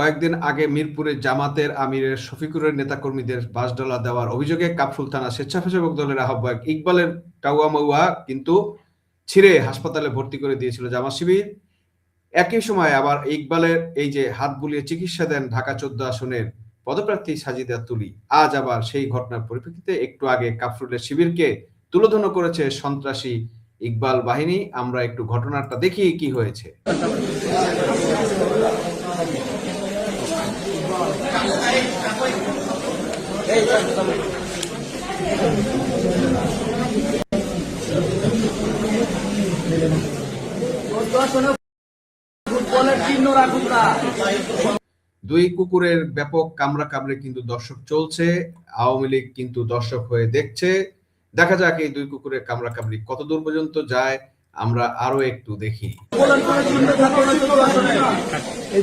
কয়েকদিন আগে মিরপুরে জামাতের আমিরের শফিকুরের নেতাকর্মীদের বাসডলা দেওয়ার অভিযোগে কাপফুল থানা স্বেচ্ছাসেবক দলের আহ্বায়ক ইকবালের টাউয়া মাউয়া কিন্তু ছিঁড়ে হাসপাতালে ভর্তি করে দিয়েছিল জামা শিবির। একই সময় আবার ইকবালের এই যে হাত বুলিয়ে চিকিৎসা দেন ঢাকা চোদ্দ আসনের পদপ্রার্থী সাজিদা তুলি। আজ আবার সেই ঘটনার পরিপ্রেক্ষিতে একটু আগে কাফরুলের শিবিরকে তুলোধন করেছে সন্ত্রাসী ইকবাল বাহিনী। আমরা একটু ঘটনাটা দেখি কি হয়েছে। দুই কুকুরের ব্যাপক কামড়া কামড়ে কিন্তু দর্শক চলছে, আওয়ামী লীগ কিন্তু দর্শক হয়ে দেখছে। দেখা যাক এই দুই কুকুরের কামড়া কামড়ি কত দূর পর্যন্ত যায়, আমরা আরও একটু দেখি। এই